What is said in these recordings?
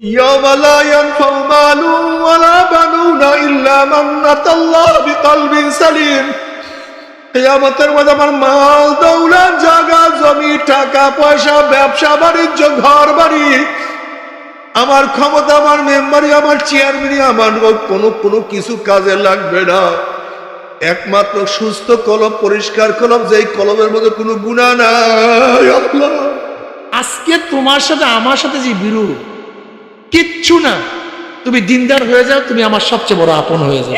يوم لا ينفع مال ولا بنون إلا من أتى الله بقلب سليم কেয়ামতের মধ্যে আমার মাল দৌলত জায়গা জমি টাকা পয়সা ব্যবসা বাণিজ্য ঘর বাড়ি আমার ক্ষমতা আমার মেম্বারি আমার চেয়ারম্যানই আমার কোনো কোনো কিছু কাজে লাগবে না একমাত্র সুস্থ কলম পরিষ্কার কলম যেই কলমের মধ্যে কোনো গুণা নাই আল্লাহ আজকে তোমার সাথে আমার সাথে যে বিরোধ কিচ্ছু না। তুমি দিনদার হয়ে যাও, তুমি আমার সবচেয়ে বড় আপন হয়ে যাও।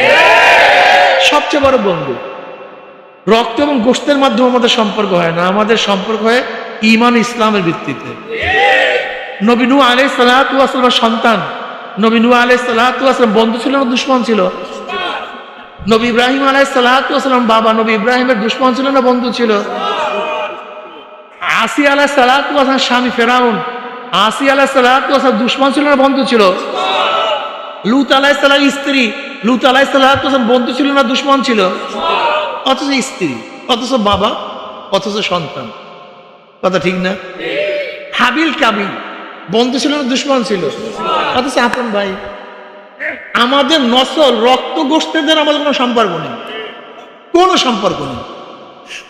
সবচেয়ে বড় বন্ধু। রক্ত এবং গোষ্ঠের মাধ্যমে আমাদের সম্পর্ক হয় না। আমাদের সম্পর্ক হয় ইমান ইসলামের ভিত্তিতে। নবী নু আলাই সালাহামের সন্তান। নবী নু আলাই সালাহাম বন্ধু ছিল না, দুশ্মন ছিল? নবী ইব্রাহিম আলাই সালাহাম বাবা। নবী ইব্রাহিমের দুশ্মন ছিল না, বন্ধু ছিল? আসি আলাহ সালাহাম স্বামী ফেরাউন। আসি আলাহ সালাহাম দুশ্মন ছিল না, বন্ধু ছিল? লুত আলাহ স্ত্রী। লুত আলাহ বন্ধু ছিল না, দুশ্মন ছিল? অথচ স্ত্রী, অথচ বাবা, অথচ সন্তান। কথা ঠিক না? হাবিল কাবিল, বন্ধু ছিল না, দুশ্মন ছিল? অথচ আপন ভাই। আমাদের নসল রক্ত গোষ্ঠীদের আমাদের কোনো সম্পর্ক নেই। কোনো সম্পর্ক নেই।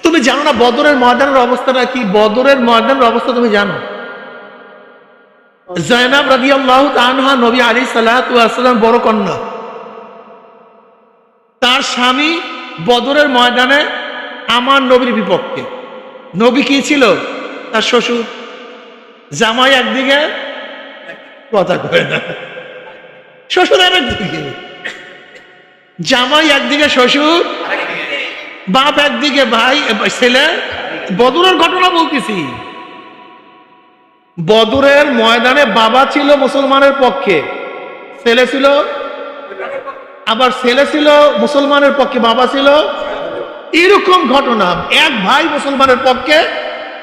তুমি জানো না বদরের ময়দানের অবস্থাটা কি? বদরের ময়দানের অবস্থা তুমি জানো? জয়নাব রাজি আল্লাহ তানহা নবী আলী সাল্লাহাম বড় কন্যা। তার স্বামী বদরের ময়দানে আমার নবীর বিপক্ষে। নবী কি ছিল? তার শ্বশুর। জামাই একদিকে, কথা কয় না। শ্বশুর আর একদিকে। জামাই একদিকে, শ্বশুর। বাপ একদিকে, ভাই, ছেলে। বদরের ঘটনা বলতেছি। বদরের ময়দানে বাবা ছিল মুসলমানের পক্ষে। ছেলে ছিল? আবার ছেলে ছিল মুসলমানের পক্ষে, বাবা ছিল? এরকম ঘটনা। এক ভাই মুসলমানের পক্ষে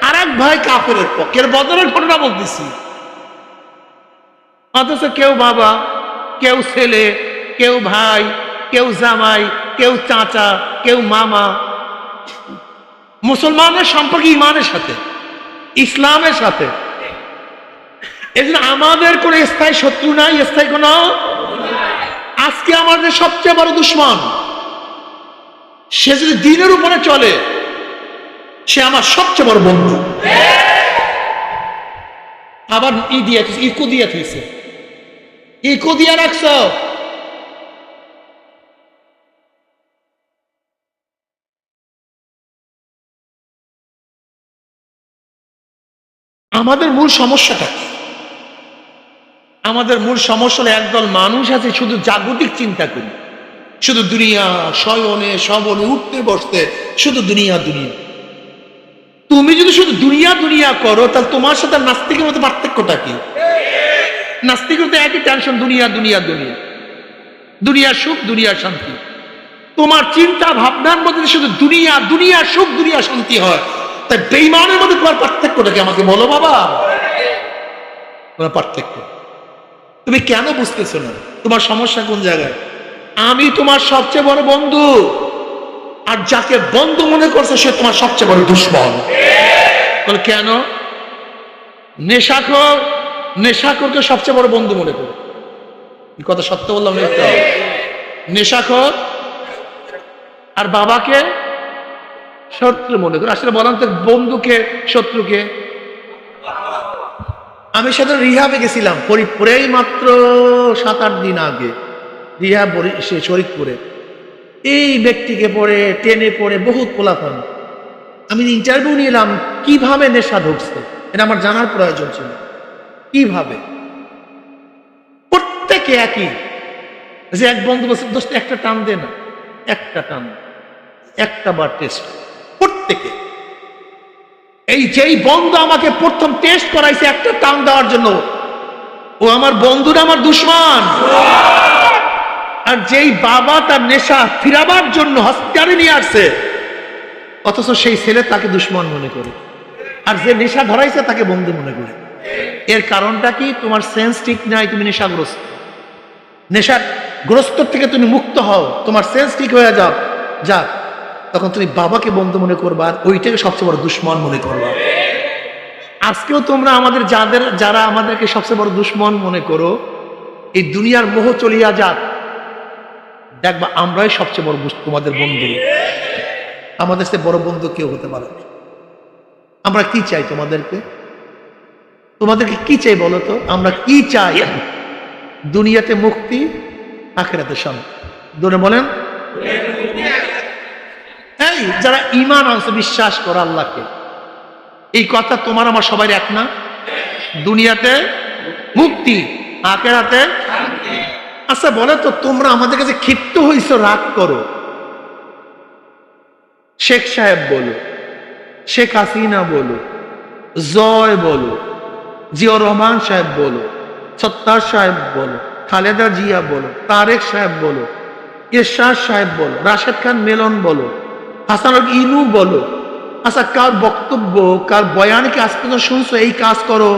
আর এক ভাই কাফের পক্ষে। বদরের ঘটনা বলতেছি। অথচ কেউ বাবা, কেউ ছেলে, কেউ ভাই, কেউ জামাই, কেউ চাচা, কেউ মামা। মুসলমানের সম্পর্কে ইমানের সাথে, ইসলামের সাথে। এই জন্য আমাদের কোনো স্থায়ী শত্রু নাই, স্থায়ী কোনো আজকে আমাদের সবচেয়ে বড় দুশ্মন। সে যদি দিনের উপরে চলে, সে আমার সবচেয়ে বড় বন্ধু। আবার ই দিয়ে ইকো দিয়ে থইছে। ইকো দিয়ে রাখছ। আমাদের মূল সমস্যাটা আমাদের মূল সমস্যা একদল মানুষ আছে, শুধু জাগতিক চিন্তা করি। শুধু দুনিয়া শয়নে, শবনে, উঠতে, বসতে, শুধু দুনিয়া দুনিয়া। তুমি যদি শুধু দুনিয়া দুনিয়া করো, তাহলে তোমার সাথে নাস্তিকের মধ্যে পার্থক্যটা কি? নাস্তিকের তো একই টেনশন দুনিয়া দুনিয়া দুনিয়া। দুনিয়া সুখ, দুনিয়া শান্তি। তোমার চিন্তা, ভাবনার মধ্যে শুধু দুনিয়া দুনিয়া সুখ, দুনিয়া শান্তি হয় তাই বেইমানের মধ্যে তোমার পার্থক্যটা কি? আমাকে বলো বাবা। তোমার পার্থক্য। তুমি কেন বুঝতেছো না? তোমার সমস্যা কোন জায়গায়? আমি তোমার সবচেয়ে বড় বন্ধু। আর যাকে বন্ধু মনে করছে, সে তোমার সবচেয়ে বড় দুশ্মন। বলে, কেন? নেশাখর, নেশাখরকে সবচেয়ে বড় বন্ধু মনে করো। কথা সত্য বললাম? নেশাখর আর বাবাকে শত্রু মনে করো। আসলে বলেন তো, বন্ধুকে, শত্রুকে আমি সাথে রিহাবে গেছিলাম ফরিদপুরেই মাত্র সাত আট দিন আগে, রিহাব সে শরীদপুরে এই ব্যক্তিকে পড়ে টেনে পড়ে বহুত পোলাপান আমি ইন্টারভিউ নিলাম, কীভাবে নেশা ঢুকছে এটা আমার জানার প্রয়োজন ছিল। কীভাবে? প্রত্যেকে একই। যে এক বন্ধু বলছে একটা টান দে না। একটা টান, একটা বার টেস্ট প্রত্যেকে। এই যেই বন্ধু আমাকে প্রথম টেস্ট করাইছে একটা টান দেওয়ার জন্য, ও আমার বন্ধুরা আমার দুশ্মন। আর যেই বাবা তার নেশা ফিরাবার জন্য হসপিটালে নিয়ে আসছে, অথচ সেই ছেলে তাকে দুশ্মন মনে করে। আর যে নেশা ধরাইছে তাকে বন্ধু মনে করে। এর কারণটা কি? তোমার সেন্স ঠিক নাই, তুমি নেশাগ্রস্ত। নেশার গ্রস্ত থেকে তুমি মুক্ত হও। তোমার সেন্স ঠিক হয়ে যাও। যা তখন তুমি বাবাকে বন্ধু মনে করবা আর ওইটাকে সবচেয়ে বড় দুশ্মন মনে করবা। আজকেও তোমরা আমাদের যাদের, যারা আমাদেরকে সবচেয়ে বড় দুশ্মন মনে করো, এই দুনিয়ার মোহ চলিয়া যাক। দেখবা আমরাই সবচেয়ে বড় তোমাদের বন্ধু। আমাদের সে বড় বন্ধু কেউ হতে পারে আমরা কি চাই তোমাদেরকে? তোমাদেরকে কি চাই বলো তো? আমরা কি চাই? দুনিয়াতে মুক্তি, আখেরাতে শান্তি। দূরে বলেন? এই যারা ইমান আনছে, বিশ্বাস করে আল্লাহকে। এই কথা তোমার আমার সবাই এক না? দুনিয়াতে মুক্তি, আখেরাতে আচ্ছা বলে তো, তোমরা আমাদের কাছে ক্ষিপ্ত হইছো, রাগ করো। শেখ সাহেব বলো, শেখ হাসিনা বলো, জয় বলো জিয়র রহমান সাহেব বলো, সত্তার সাহেব বলো, খালেদা জিয়া বলো, তারেক সাহেব বলো ইরশাদ সাহেব বলো, রাশেদ খান মেলন বলো হাসান ইনু বলো আচ্ছা কার বক্তব্য, কার বয়ান কি আজ পর্যন্ত শুনছো? এই কাজ করো।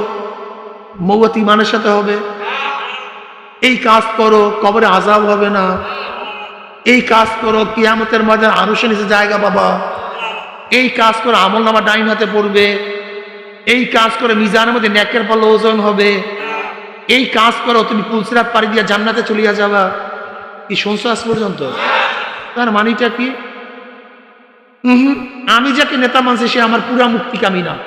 মৌবতী ইমানের সাথে হবে। এই কাজ করো, কবরে আজাব হবে না। এই কাজ করো, কিয়ামতের মাঝে আনুষে নিচে জায়গা বাবা এই কাজ করে, আমল নামা ডাইন হাতে পড়বে। এই কাজ করে, মিজানের মধ্যে ন্যাকের পাল্লা ওজন হবে। এই কাজ করো, তুমি পুলসিরাত পাড়ি দিয়ে জান্নাতে চলিয়া যাবা। কি শুনছো আজ পর্যন্ত? তার মানিটা কি? আমি যাকে নেতা মানছি, সে আমার পুরা মুক্তিকামী না।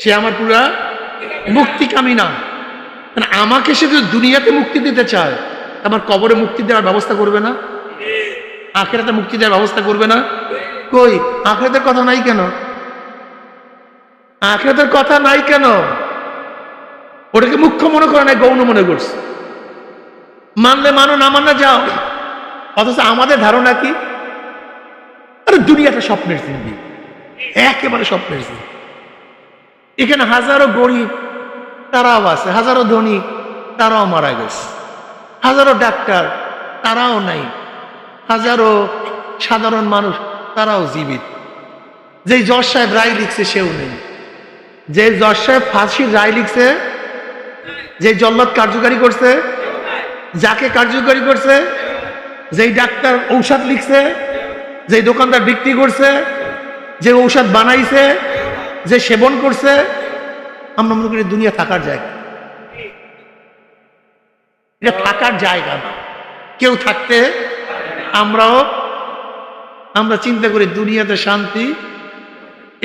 সে আমার পুরা মুক্তিকামী না। মানে আমাকে সে যদি দুনিয়াতে মুক্তি দিতে চায়, আমার কবরে মুক্তি দেওয়ার ব্যবস্থা করবে না? আখেরাতে মুক্তি দেওয়ার ব্যবস্থা করবে না? কই? আখেরাতের কথা নাই কেন? আখেরাতের কথা নাই কেন? ওটাকে মুখ্য মনে করে নাই, গৌণ মনে করছে। মানলে মানো, না মানলে যাও। অথচ আমাদের ধারণা কি? দুনিয়াটা স্বপ্নের জিন্দি। একেবারে স্বপ্নের জিন্দি। এখানে হাজারো গরিব, তারাও আছে, হাজারো ধনী, তারাও মারা গেছে। হাজারো ডাক্তার, তারাও নাই। হাজারো সাধারণ মানুষ, তারাও জীবিত। যেই জজ সাহেব রায় লিখছে, সেও নেই। যে জজ সাহেব ফাঁসির রায় লিখছে যে জল্লাদ কার্যকারী করছে, যাকে কার্যকারী করছে, যেই ডাক্তার ঔষধ লিখছে যে দোকানদার বিক্রি করছে, যে ঔষধ বানাইছে, যে সেবন করছে, আমরা মনে করি দুনিয়া থাকার জায়গা। এটা থাকার জায়গা কেউ থাকতে আমরাও, আমরা চিন্তা করি দুনিয়াতে শান্তি।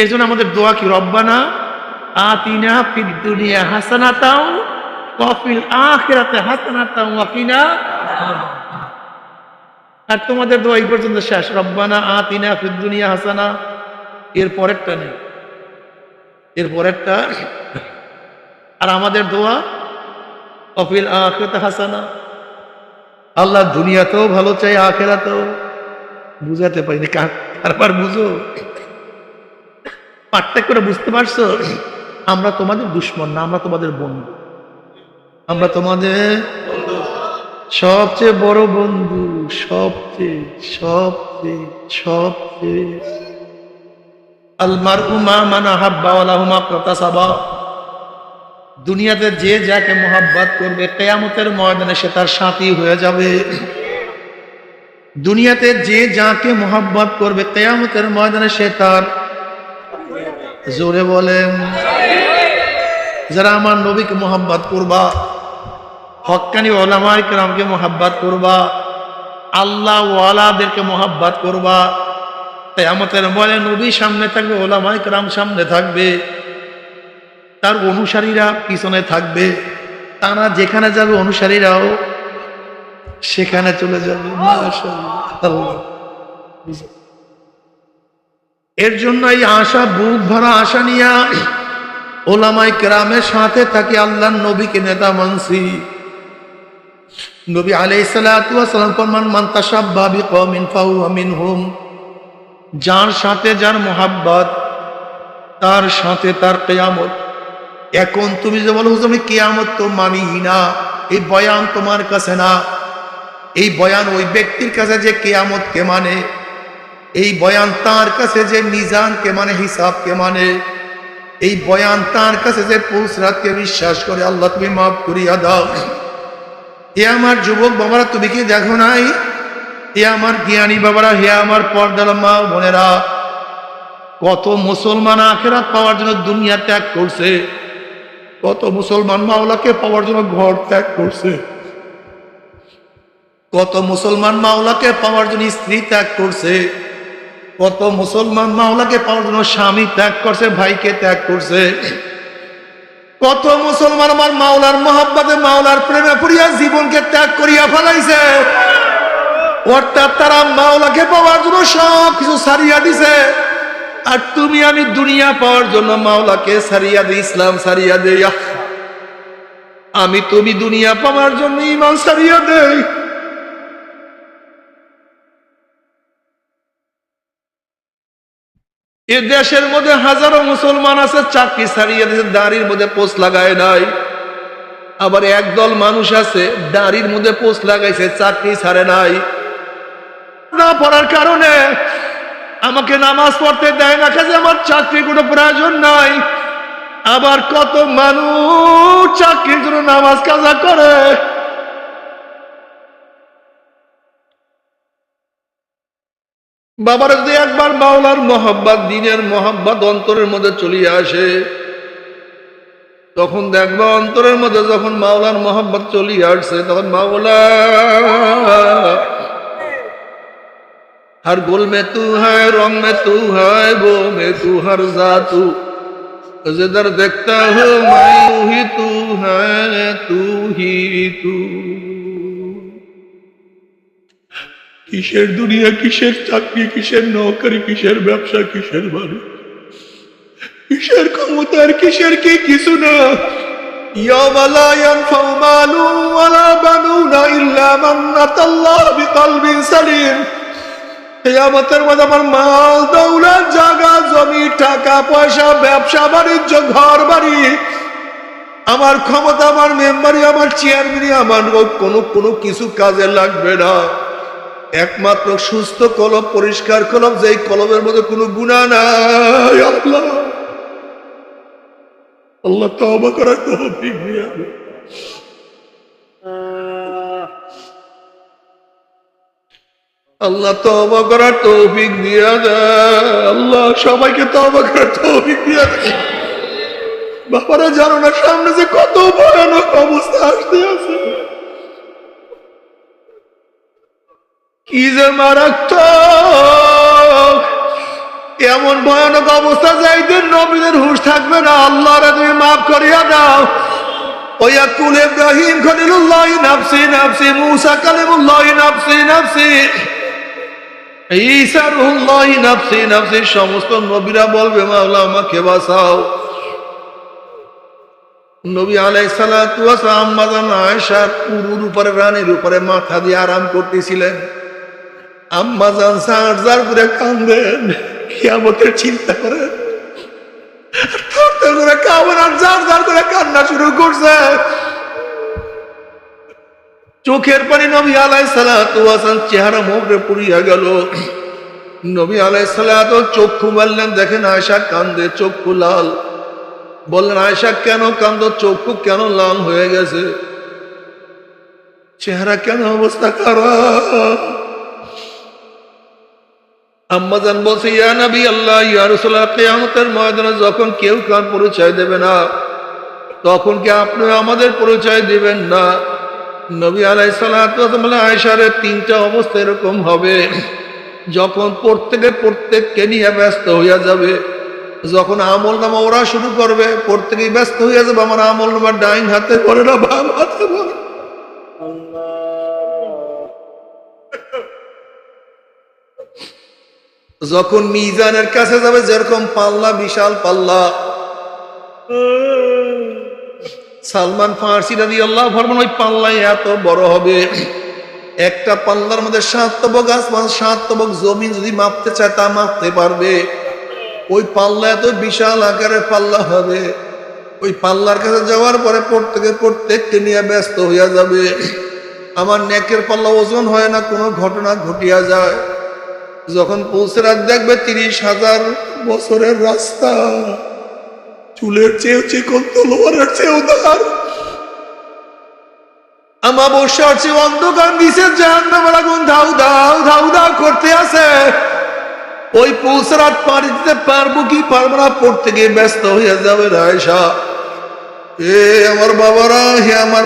এর জন্য আমাদের দোয়া কি, রব্বানা আতিনা ফিদ দুনিয়া হাসানাতাও, কফিল আখিরাতে হাসানাতাও ওয়াকিনা আর তোমাদের দোয়া এই পর্যন্ত শেষ। রব্বানা আতিনা ফিদ দুনিয়া হাসানা। এর পরেরটা নেই। এর পরেরটা আর আমাদের দোয়া কফিল আখিরাতে হাসানা। আল্লাহ দুনিয়াতেও ভালো চাই, আখেরাতেও। বুঝাতে পারিনি, কার- কারবার বুঝো। পার্থক্য করে বুঝতে পারছ? আমরা তোমাদের দুশ্মন না, আমরা তোমাদের বন্ধু। আমরা তোমাদের সবচেয়ে বড় বন্ধু, সবচেয়ে সবচেয়ে সবচেয়ে। আলমার উমা মানা হাব্বা ওয়ালাহুমা প্রতাসাবা দুনিয়াতে যে যাকে মোহাব্বত করবে, কেয়ামতের ময়দানে সে তার সাথী হয়ে যাবে। দুনিয়াতে যে যাকে মোহাব্বত করবে, কেয়ামতের ময়দানে সে তার জোরে বলেন, যারা আমার নবীকে মোহাব্বত করবা হক্কানি ওলামাই কেরামকে মোহাব্বত করবা, আল্লাহ ওয়ালাদেরকে মোহাব্বত করবা। তাই আমাদের ময়দানে নবী সামনে থাকবে ওলামাই কেরাম সামনে থাকবে। তার অনুসারীরা পিছনে থাকবে। তারা যেখানে যাবে, অনুসারীরাও সেখানে চলে যাবে। এর জন্য এই আশা, বুক ভরা আশা নিয়া ওলামাই কেরামের সাথে থাকি আল্লাহ নবীকে নেতা মানসি নবী আলাই সালাম ফরমান, মান বিকওমিন ফাহুয়া মিনহুম। যার সাথে যার মোহাব্বত, তার সাথে তার কেয়ামত। এখন তুমি যে বলো আমি কেয়ামত তো মানি না। এই বয়ান তোমার কাছে না। এই বয়ান ওই ব্যক্তির কাছে যে কেয়ামত কে মানে এই বয়ান তার কাছে যে মিজান কে মানে হিসাব কে মানে এই বয়ান তার কাছে যে পুসরাতকে বিশ্বাস করে, আল্লাহ তুমি মাফ করিয়া দাও। এ আমার যুবক বাবারা, তুমি কি দেখো নাই? এ আমার জ্ঞানী বাবারা, হে আমার পর্দার মা বোনেরা, কত মুসলমান আখেরাত পাওয়ার জন্য দুনিয়া ত্যাগ করছে। কত মুসলমান মাওলাকে পাওয়ার জন্য ঘর ত্যাগ করছে। কত মুসলমান মাওলাকে পাওয়ার জন্য স্ত্রী ত্যাগ করছে। কত মুসলমান মাওলাকে পাওয়ার জন্য স্বামী ত্যাগ করছে, ভাইকে ত্যাগ করছে। কত মুসলমান আমার মাওলার মহাব্বাতে, মাওলার প্রেমে পড়িয়া জীবনকে ত্যাগ করিয়া ফেলাইছে। অর্থাৎ তারা মাওলাকে পাওয়ার জন্য সব কিছু সারিয়া দিছে। আর তুমি আমি দুনিয়া পাওয়ার জন্য মাওলাকে সারিয়া দিই, ইসলাম সারিয়া দে আমি তুমি দুনিয়া পাওয়ার জন্য ইমান সারিয়া দেই। এ দেশের মধ্যে হাজারো মুসলমান আছে, চাকরি ছাড়িয়ে দিয়েছে, দাড়ির মধ্যে পোস্ট লাগায় নাই। আবার একদল মানুষ আছে, দাঁড়ির মধ্যে পোস্ট লাগাইছে, চাকরি ছাড়ে নাই। না পড়ার কারণে আমাকে নামাজ পড়তে দেয় না, কাজে আমার চাকরি কোনো প্রয়োজন নাই। আবার কত মানুষ চাকরির জন্য নামাজ কাজা করে। বাবার যদি একবার মাওলার মোহাব্বত দিনের মোহাব্বত অন্তরের মধ্যে চলিয়ে আসে তখন দেখবা অন্তরের মধ্যে যখন মাওলার মোহাব্বত চলিয়ে আসছে তখন মাওলা हर गुल में तू है रंग में तू है वो में तू हर जातू जिधर देखता हूँ मैं तू ही तू है तू ही तू কিসের দুনিয়া কিসের চাকরি কিসের নৌকরি কিসের ব্যবসা কিসের বাড়ি কিসের ক্ষমতা আর কিসের কি কিছু না يوم لا ينفع مال ولا بنون إلا من أتى الله بقلب سليم কেয়ামতের মধ্যে আমার মাল দৌলত জায়গা জমি টাকা পয়সা ব্যবসা বাণিজ্য ঘর বাড়ি আমার ক্ষমতা আমার মেম্বারি আমার চেয়ারম্যানই আমার কোনো কোনো কিছু কাজে লাগবে না একমাত্র সুস্থ কলব, পরিষ্কার কলব, যেই কলবের মধ্যে কোনো গুণা নাই, আল্লাহ। আল্লাহ তওবা করার তৌফিক দিয়ে আল্লাহ তওবা করার তৌফিক দিয়া দেয় আল্লাহ সবাইকে তওবা করার তৌফিক দিয়া দেয় বাবারা, জানো না, সামনে যে কত ভয়ানক অবস্থা আসতে আছে। এমন ভয়ানক অবস্থা যাইতে নবীদের হুশ থাকবে না। আল্লাহরে তুমি মাফ করিয়া দাও। ওয়া কুল ইব্রাহিম খলিলুল্লাহ সমস্ত নবীরা বলবে, মাওলা, আমাকে বাঁচাও। নবী আম্মাজান আয়েশা পুরুর উপরে, রানীর উপরে মাথা দিয়ে আরাম করতেছিলেন। আম্মাজান সারজার করে কান্দেন কিয়ামতের চিন্তা করে থরথর করে কামন আর জার জার করে কান্না শুরু করছে। চোখের পানি নবী আলাই সালাতাম চেহারা মোহরে পুড়িয়া গেল। নবী আলাই সালাত চক্ষু মারলেন, দেখেন আয়সা কান্দে, চক্ষু লাল। বললেন আয়সা কেন কান্দ? চক্ষু কেন লাল হয়ে গেছে? চেহারা কেন অবস্থা খারাপ? আম্মাজান বলছে, ইয়া নবী আল্লাহ, ইয়া রাসূলুল্লাহ, কিয়ামতের ময়দানে যখন কেউ কার পরিচয় দেবে না, তখন কি আপনি আমাদের পরিচয় দিবেন না? নবী আলাই সালাম আয়সারে তিনটা অবস্থা এরকম হবে। যখন প্রত্যেকে প্রত্যেককে নিয়ে ব্যস্ত হইয়া যাবে, যখন আমল নামা ওরা শুরু করবে, প্রত্যেকেই ব্যস্ত হইয়া যাবে, আমার আমল নামা ডাইন হাতে করে না বাম হাতে পড়ে যখন মিজানের কাছে যাবে, যেরকম পাল্লা, বিশাল পাল্লা। সালমান ফার্সি দাদি আল্লাহ ফরমান ওই পাল্লাই এত বড় হবে। একটা পাল্লার মধ্যে সাত তবক আসমান সাত তবক জমিন যদি মাপতে চায়, তা মাপতে পারবে। ওই পাল্লা এত বিশাল আকারের পাল্লা হবে। ওই পাল্লার কাছে যাওয়ার পরে প্রত্যেকে প্রত্যেককে নিয়ে ব্যস্ত হইয়া যাবে। আমার নেকের পাল্লা ওজন হয় না, কোনো ঘটনা ঘটিয়া যায়। যখন পৌঁছে রাত দেখবে তিরিশ হাজার বছরের রাস্তা। চুলের চেয়েও চিকন, তলোয়ারের চেয়েও উদার। আমাবস্যার চেয়ে অন্ধকার নিচে জাহান্নামের আগুন ধাউ ধাউ ধাউ ধাউ করতে আছে। ওই পৌঁছার পাড়ি দিতে পারব কি পারব না, পড়তে গিয়ে ব্যস্ত হয়ে যাবে রায়সা এ আমার বাবারা, হে আমার